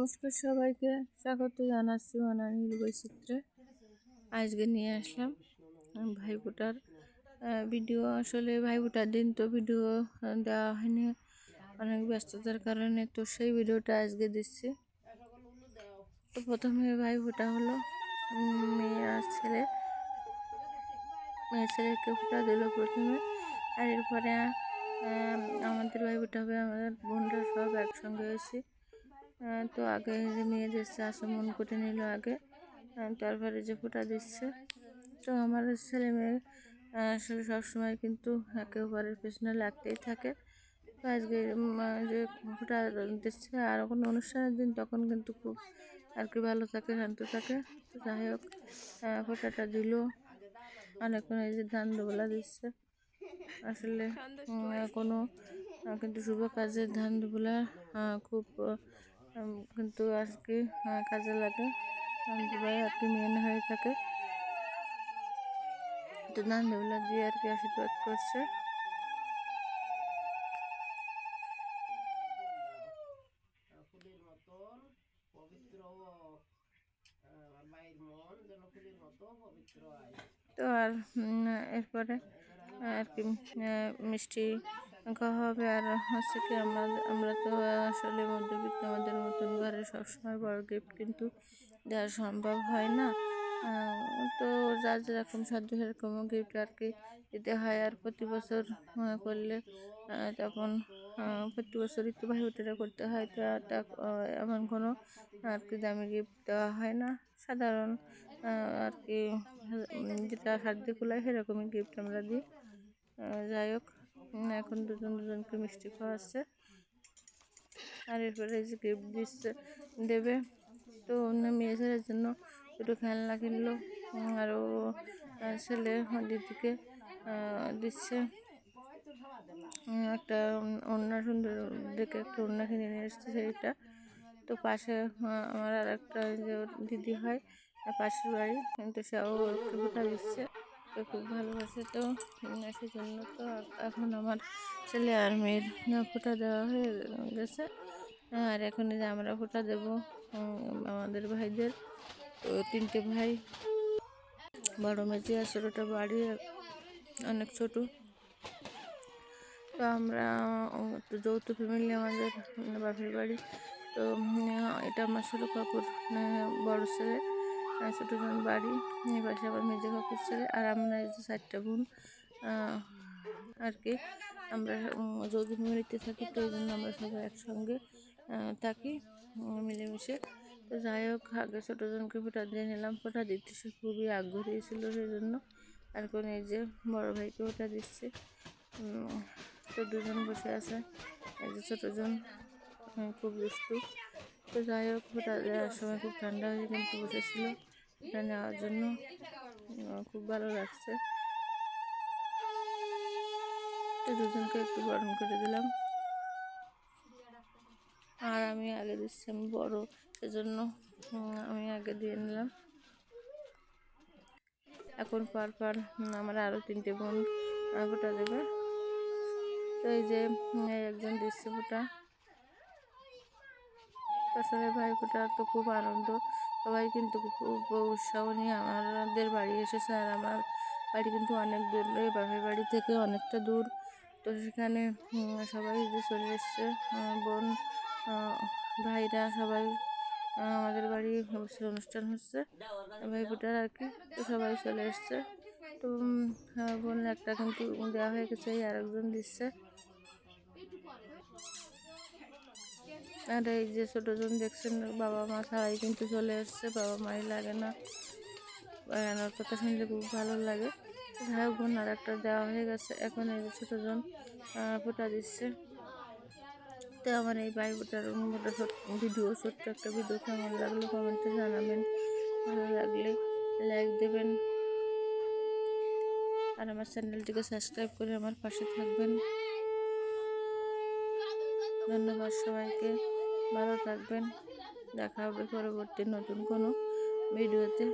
নমস্কার সবাইকে। স্বাগত জানাচ্ছি অনানির বৈচিত্র্যে আজকে নিয়ে আসলাম ভাইফোঁটার ভিডিও। আসলে ভাইফোঁটার দিন তো ভিডিও দেওয়া হয়নি অনেক ব্যস্ততার কারণে তো সেই ভিডিওটা আজকে দিচ্ছি। তো প্রথমে ভাইফোঁটা হলো মেয়ে আর ছেলে। মেয়ে ছেলেকে ফোঁটা দিল প্রথমে আর এরপরে আমাদের ভাইফোঁটা হবে আমাদের বোনরা সব একসঙ্গে আহ, তো আগে যে মেয়ে দিচ্ছে আসমন করে নিল আগে। তারপরে যে ফোঁটা দিচ্ছে। তো আমার ছেলে মেয়ে আসলে সবসময় কিন্তু একে অপরের পেছনে লাগতেই থাকে। তো আজকে যে ফোঁটা দিচ্ছে আর কোনো অনুষ্ঠানের দিন তখন কিন্তু খুব আর কি ভালো থাকে শান্ত থাকে। তো যাই হোক ফোঁটাটা দিল। অনেকক্ষণ এই যে ধান দোবলা দিচ্ছে। আসলে কোনো কিন্তু শুভ কাজে ধান দুবলা খুব কিন্তু আর কি কাজে লাগে। দুবলা আর কি মেন হয়ে থাকে। তো ধান দুবলা দিয়ে আর কি আশীর্বাদ করছে। তো আর এরপরে আর কি মিষ্টি হবে। আর হচ্ছে কি, আমরা আমরা তো আসলে মধ্যবিত্ত, আমাদের মতন ঘরে সবসময় বড় গিফট কিন্তু দেওয়া সম্ভব হয় না। তো যার যেরকম সাধ্য সেরকম গিফট আর কি দিতে হয়। আর প্রতি বছর করলে তখন প্রতি বছরই ভাই ওটা করতে হয়। তো এমন কোনো আর কি দামি গিফট দেওয়া হয় না। সাধারণ আর কি, যেটা সাধ্য কুলায় সেরকমই গিফট আমরা দিই। যাই হোক। এখন দুজন দুজনকে মিষ্টি খাওয়াচ্ছে। আর এরপরে যে গিফট দিচ্ছে, দেবে। তো অন্য মেয়ে ছেলের জন্য দুটো খেলনা কিনলো। আর ও ছেলে দিদিকে দিচ্ছে। একটা অন্য সুন্দর দেখে একটা অন্য কিনে নিয়ে এসছে সেইটা। তো পাশে আমার আর একটা যে দিদি হয় পাশের বাড়ি। কিন্তু সেও ওকে দিচ্ছে। ওকে খুব ভালোবাসে তো উম, সেজন্য তো এখন আমার ছেলে আর মেয়ের ফোটা দেওয়া হয়ে গেছে। আর এখন যে আমরা ফোটা দেবো আমাদের ভাইদের। তো তিনটে ভাই বড় মেজি আর ছোটোটা বাড়ি অনেক ছোটো। তো আমরা তো যৌথ ফ্যামিলি আমাদের বাপের বাড়ি। তো এটা আমার ছোটো কাকুর বড় ছেলে। ছোটো জন বাড়ি। এই পাশে আবার মেজো কাকুর ছেলে আর আমরা এই যে চারটা বোন আর কি। আমরা যৌথ ফ্যামিলিতে থাকি, তো এই জন্য আমরা সবাই একসঙ্গে থাকি মিলেমিশে। তো যাই হোক, আগে ছোটো জনকে ফোটা দিয়ে নিলাম। ফোটা দিতে সে খুবই আগ্রহী ছিল সেই জন্য আর কোন এই যে বড় ভাইকে ওটা দিচ্ছে। তো দুজন বসে আছে। এই যে ছোটো জন খুব দুষ্টু। তো যাই হোক ওটা দেওয়ার সময় খুব ঠান্ডা হয়ে কিন্তু বসেছিল। ওটা নেওয়ার জন্য। খুব ভালো লাগছে। দুজনকে একটু গরম করে দিলাম। আর আমি আগে দিচ্ছি, আমি বড় সেজন্য আমি আগে দিয়ে নিলাম। এখন পর পর আমার আরও তিনটে বোন ফোঁটা দেবে। তো এই যে একজন দিচ্ছে ফোঁটা আসলে ভাই ফোঁটা তো খুব আনন্দ। সবাই কিন্তু উৎসাহ নিয়ে আমাদের বাড়ি এসেছে আর আমার বাড়ি কিন্তু অনেক দূর। বাপের বাড়ি থেকে অনেকটা দূর। তো সেখানে সবাই যে চলে এসছে বোন ভাইরা সবাই আমাদের বাড়ি অনুষ্ঠান হচ্ছে। ভাই ফোটার আর কি, তো সবাই চলে এসছে। তো বোন একটা কিন্তু দেওয়া হয়ে গেছে আরেকজন দিচ্ছে। আর এই যে ছোটো জন দেখছেন বাবা মা সবাই কিন্তু চলে এসছে বাবা মাই লাগে না। বাগানোর কথা শুনলে খুব ভালো লাগে। যাই হোক বোন আর একটা দেওয়া হয়ে গেছে। এখন এই যে ছোটো জন আহ, ফোঁটা দিচ্ছে। তো আমার এই ভাই ফোটার মোটা ভিডিও ছোট্ট একটা ভিডিও কেমন লাগল কমেন্টে জানাবেন। ভালো লাগলে লাইক দেবেন। আর আমার চ্যানেলটিকে সাবস্ক্রাইব করে আমার পাশে থাকবেন। ধন্যবাদ সবাইকে। ভালো থাকবেন। দেখা হবে পরবর্তী নতুন কোনো ভিডিওতে।